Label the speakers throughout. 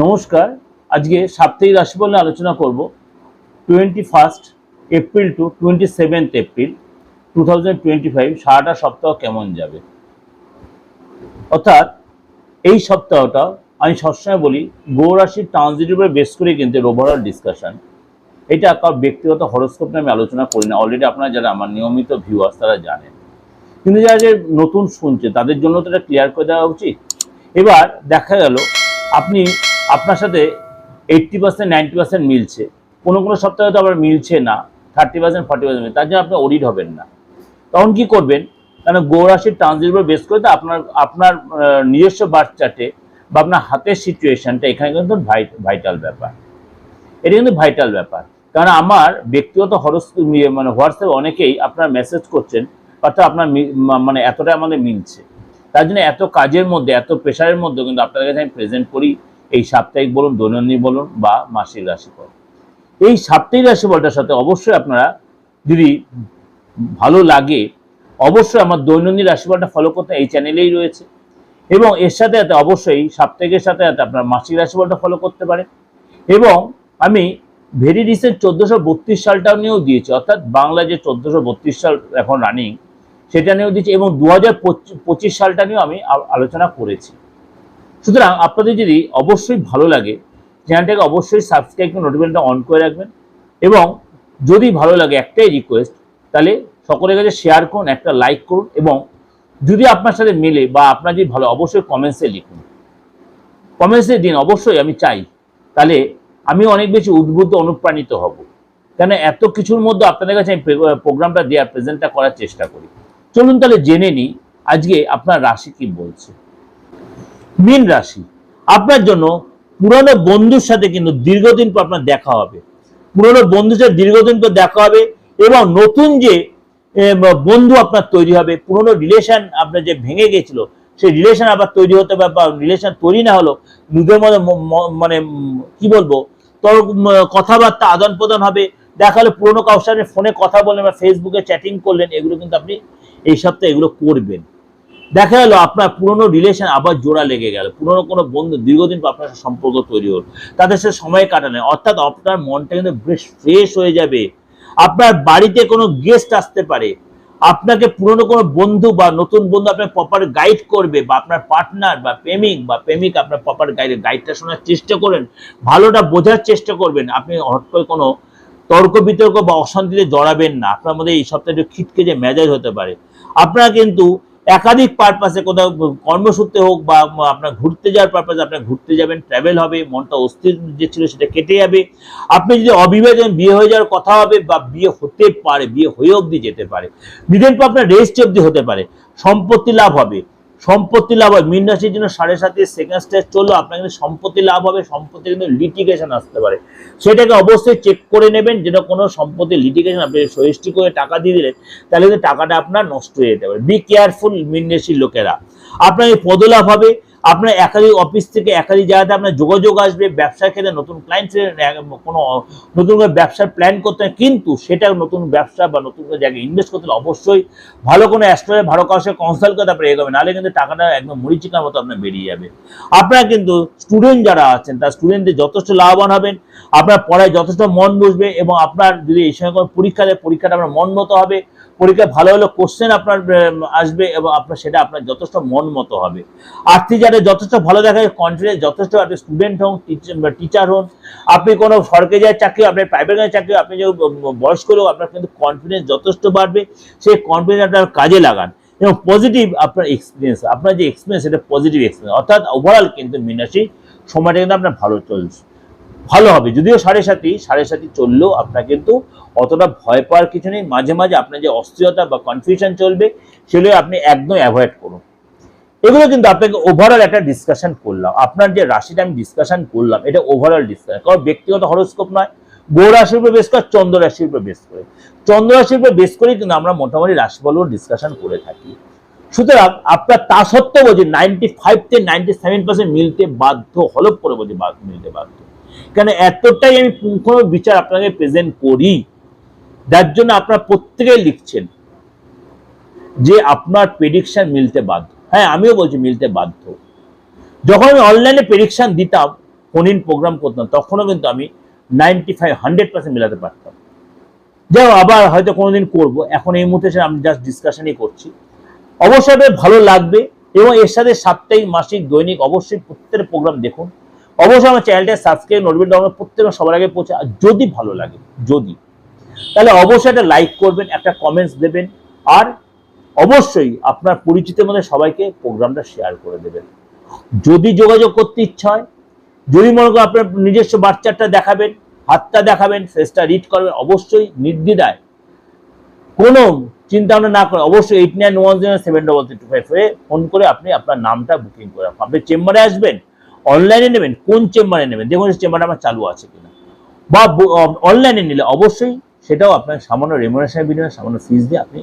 Speaker 1: নমস্কার। আজকে সাপ্তাহিক রাশিফল নিয়ে আলোচনা করব। Twenty first April to twenty seventh April two thousand twenty five সারাটা সপ্তাহ কেমন যাবে? অর্থাৎ এই সপ্তাহটা আমি সবসময় বলি গৌরাশির ট্রানজিটের উপরে বেস করে কিন্তু ওভারঅল ডিসকাশন এটা কার ব্যক্তিগত হরস্কোপ নিয়ে আমি আলোচনা করি না। অলরেডি আপনারা যারা আমার নিয়মিত ভিউয়ার্স তারা জানেন। কিন্তু যারা যে নতুন শুনছে, তাদের জন্য তো এটা ক্লিয়ার করে দেওয়া উচিত। এবার দেখা গেল, আপনি আপনার সাথে এইট্টি পার্সেন্ট নাইনটি পার্সেন্ট মিলছে। কোনো কোনো সপ্তাহে তো আবার মিলছে না থার্টি পার্সেন্ট ফর্টি পার্সেন্ট তার জন্য আপনি অডিট হবেন না। তখন কি করবেন? কারণ গৌরাশির ট্রানজিট উপর বেস করে তো আপনার আপনার নিজস্ব বার্থ চার্টে বা আপনার হাতের সিচুয়েশনটা এখানে কিন্তু ভাইটাল ব্যাপার। এটা কিন্তু ভাইটাল ব্যাপার। কারণ আমার ব্যক্তিগত হরস মানে হোয়াটসঅ্যাপে অনেকেই আপনার মেসেজ করছেন, অর্থাৎ আপনার মানে এতটা আমাদের মিলছে। তার জন্য এত কাজের মধ্যে, এত প্রেশারের মধ্যে কিন্তু আপনাদের কাছে আমি প্রেজেন্ট করি। এই সাপ্তাহিক বলুন, দৈনন্দিন বলুন বা মাসিক রাশিফল। এই সাপ্তাহিক রাশিফলটার সাথে অবশ্যই আপনারা যদি ভালো লাগে, অবশ্যই আমার দৈনন্দিন রাশিফলটা ফলো করতে এই চ্যানেলেই রয়েছে। এবং এর সাথে সাথে অবশ্যই সাপ্তাহিকের সাথে সাথে আপনার মাসিক রাশিফলটা ফলো করতে পারেন। এবং আমি ভেরি রিসেন্ট চোদ্দোশো বত্রিশ সালটাও নিয়েও দিয়েছি, অর্থাৎ বাংলা যে চোদ্দোশো বত্রিশ সাল এখন রানিং সেটা নিয়েও দিয়েছি এবং দু হাজার পঁচিশ সালটা নিয়েও আমি আলোচনা করেছি। সুতরাং আপনাদের যদি অবশ্যই ভালো লাগে, চ্যানেলটাকে অবশ্যই সাবস্ক্রাইব করে নোটিফিকেশনটা অন করে রাখবেন এবং যদি ভালো লাগে একটাই রিকোয়েস্ট তাহলে সকলের কাছে শেয়ার করুন, একটা লাইক করুন এবং যদি আপনার সাথে মেলে বা আপনার যদি ভালো, অবশ্যই কমেন্টসে লিখুন। কমেন্টসে দিন, অবশ্যই আমি চাই, তাহলে আমি অনেক বেশি উদ্বুদ্ধ, অনুপ্রাণিত হব। কেন এত কিছুর মধ্যে আপনাদের কাছে আমি প্রোগ্রামটা দেওয়ার প্রেজেন্টটা করার চেষ্টা করি। চলুন তাহলে জেনে নিই, আজকে আপনার রাশি কি বলছে। মীন রাশি। আপনার জন্য পুরনো বন্ধুর সাথে কিন্তু দীর্ঘদিন পর আপনার দেখা হবে। পুরনো বন্ধুর সাথে দীর্ঘদিন পর দেখা হবে এবং নতুন যে বন্ধু আপনার তৈরি হবে, পুরনো রিলেশন আপনার যে ভেঙে গেছিল সেই রিলেশন আবার তৈরি হতে হবে বা রিলেশন তৈরি না হলো, নিজের মধ্যে মানে কি বলব, তোর কথাবার্তা আদান প্রদান হবে। দেখা হলে পুরোনো সাথে ফোনে কথা বললেন বা ফেসবুকে চ্যাটিং করলেন, এগুলো কিন্তু আপনি এই সপ্তাহে এগুলো করবেন। দেখা গেলো আপনার পুরনো রিলেশন আবার জোড়া লেগে গেল। পুরনো কোনো বন্ধু দীর্ঘদিন আপনার সাথে সম্পর্ক তৈরি হল। তাদের সাথে সময় কাটালেন। অর্থাৎ আপনার মনটা কিন্তু বেশ ফ্রেশ হয়ে যাবে। আপনার বাড়িতে কোনো গেস্ট আসতে পারে। আপনাকে পুরনো কোনো বন্ধু বা নতুন বন্ধু আপনার প্রপার গাইড করবে বা আপনার পার্টনার বা প্রেমিক বা প্রেমিক আপনার প্রপার গাইড গাইডটা শোনার চেষ্টা করেন। ভালোটা বোঝার চেষ্টা করবেন। আপনি হট করে কোনো তর্ক বিতর্ক বা অশান্তিতে জড়াবেন না। আপনার মধ্যে এই সপ্তাহে একটু খিটকে যে মেজাজ হতে পারে। আপনারা কিন্তু একাধিক পারপাসে কোথাও কর্মসূত্রে হোক বা আপনার ঘুরতে যাওয়ার পারপাসে আপনার ঘুরতে যাবেন ট্রাভেল হবে, মনটা অস্থির যে ছিল সেটা কেটে যাবে। আপনি যদি অবিবাহিত বিয়ে হয়ে যাওয়ার কথা হবে বা বিয়ে হতে পারে, বিয়ে হয়ে অবধি যেতে পারে পর আপনার রেস্ট অবধি হতে পারে, সম্পত্তি লাভ হবে। সম্পত্তি লাভ হয়। মীন রাশির জন্য সাড়ে সাতের সেকেন্ড স্টেজ চলল আপনার কিন্তু সম্পত্তি লাভ হবে সম্পত্তি কিন্তু লিটিগেশন আসতে পারে। সেটাকে অবশ্যই চেক করে নেবেন যেটা কোনো সম্পত্তি লিটিগেশন আপনি সহিষ্টি করে টাকা দিয়ে দিলেন, তাহলে কিন্তু টাকাটা আপনার নষ্ট হয়ে যেতে পারে। বি কেয়ারফুল মীন রাশির লোকেরা। আপনার পদলাভ হবে আপনার একাধিক অফিস থেকে একাধিক জায়গাতে আপনার যোগাযোগ আসবে, ব্যবসার ক্ষেত্রে নতুন ক্লায়েন্ট কোনো, নতুন করে ব্যবসার প্ল্যান করতে হয়, কিন্তু সেটা নতুন ব্যবসা বা নতুন কোনো জায়গায় ইনভেস্ট করতে হলে অবশ্যই ভালো কোনো অ্যাস্ট্রোলজি ভালো কারোর কনসাল্ট করে তারপরে এগোবে, নাহলে কিন্তু টাকাটা একদম মরিচিকার মতো আপনার বেরিয়ে যাবে। আপনারা কিন্তু স্টুডেন্ট যারা আছেন, তার স্টুডেন্টদের যথেষ্ট লাভবান হবেন, আপনার পড়ায় যথেষ্ট মন বসবে এবং আপনার যদি এই সময় কোনো পরীক্ষা দেয়, পরীক্ষাটা আপনার মন মতো হবে। পরীক্ষা ভালো হলে কোশ্চেন আপনার আসবে এবং আপনার সেটা আপনার যথেষ্ট মন মতো হবে। আর্থিক যারা যথেষ্ট ভালো দেখা যায় কনফিডেন্স যথেষ্ট, আপনি স্টুডেন্ট হন টিচার হন, আপনি কোনো সরকারি চাকরি আপনি প্রাইভেট চাকরি, আপনি যে বয়স্ক লোক, আপনার কিন্তু কনফিডেন্স যথেষ্ট বাড়বে, সেই কনফিডেন্স আপনার কাজে লাগান। এবং পজিটিভ আপনার এক্সপিরিয়েন্স আপনার যে এক্সপিরিয়েন্স সেটা পজিটিভ এক্সপিরিয়েন্স অর্থাৎ ওভারঅল কিন্তু মিনাসি সময়টা কিন্তু আপনার ভালো চলছে। ভালো হবে। যদিও সাড়ে সাথী সাড়ে সাথী চললেও আপনার কিন্তু অতটা ভয় পাওয়ার কিছু নেই। মাঝে মাঝে আপনার যে অস্থিরতা বা কনফিউশন চলবে, সেগুলো আপনি একদম অ্যাভয়েড করুন। এগুলো কিন্তু আপনাকে ওভারঅল একটা ডিসকাশন করলাম। আপনার যে রাশিটা আমি ডিসকাশন করলাম, এটা ওভারঅল ডিসকাশন কারণ ব্যক্তিগত হরস্কোপ নয়। গো রাশির উপর বেশ করে, চন্দ্র রাশির উপর বেশ করে। চন্দ্র রাশির উপর বেশ করেই কিন্তু আমরা মোটামুটি রাশিফলও ডিসকাশন করে থাকি। সুতরাং আপনার তা সত্ত্বেও বলছি নাইনটি ফাইভ থেকে নাইনটি সেভেন পার্সেন্ট মিলতে বাধ্য হলপ করে বলছি মিলতে বাধ্য। কেন এতটাই আমি পুঙ্খ বিচার আপনাকে প্রেজেন্ট করি? যার জন্য আপনারা প্রত্যেকেই লিখছেন যে আপনার প্রেডিকশন মিলতে বাধ্য। হ্যাঁ আমিও বলছি মিলতে বাধ্য। যখন আমি অনলাইনে প্রেডিকশন দিতাম ফোন ইন প্রোগ্রাম করতাম, তখনও কিন্তু আমি নাইনটি ফাইভ হান্ড্রেড পার্সেন্ট মেলাতে পারতাম। যাও আবার হয়তো কোনোদিন করব। এখন এই মুহূর্তে আমি জাস্ট ডিসকাশনই করছি। অবশ্যই ভালো লাগবে এবং এর সাথে সাপ্তাহিক, মাসিক, দৈনিক অবশ্যই প্রত্যেকটা প্রোগ্রাম দেখুন। অবশ্যই আমার চ্যানেলটা সাবস্ক্রাইব নোটিফিকেশন আমার প্রত্যেকটা সবার আগে পৌঁছে, আর যদি ভালো লাগে, যদি, তাহলে অবশ্যই একটা লাইক করবেন, একটা কমেন্টস দেবেন, আর অবশ্যই আপনার পরিচিতের মধ্যে সবাইকে প্রোগ্রামটা শেয়ার করে দেবেন। যদি যোগাযোগ করতে ইচ্ছা হয়, যদি মনে করেন আপনার নিজস্ব বাচ্চাটা দেখাবেন, হাতটা দেখাবেন ফেসটা রিড করবেন, অবশ্যই নির্দ্বিধায় কোনো চিন্তা ভাবনা না করে অবশ্যই eight nine one zero seven double three two five phone করে আপনি আপনার নামটা বুকিং করে আপনি চেম্বারে আসবেন অনলাইনে নেবেন, কোন চেম্বারে নেবেন, দেখুন চেম্বারটা আমার চালু আছে কিনা। বা অনলাইনে নিলে অবশ্যই সেটাও আপনার সামান্য রেমুনেশন বিনিময়ে সামান্য ফিস দিয়ে আপনি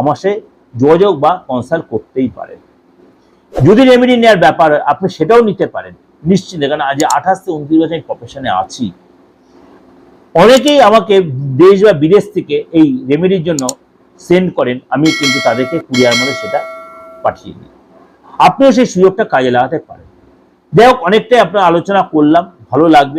Speaker 1: আমার সাথে যোগাযোগ বা কনসাল্ট করতেই পারেন। যদি রেমেডি নেওয়ার ব্যাপার, আপনি সেটাও নিতে পারেন, নিশ্চিন্তে। কারণ আজ আঠাশ থেকে উনত্রিশ বছর আমি প্রফেশনে আছি। অনেকেই আমাকে দেশ বা বিদেশ থেকে এই রেমেডির জন্য সেন্ড করেন, আমি কিন্তু তাদেরকে কুরিয়ার মধ্যে সেটা পাঠিয়ে দিই। আপনিও সেই সুযোগটা কাজে লাগাতে পারেন। যাই হোক অনেকটাই আপনার আলোচনা করলাম ভালো লাগবে।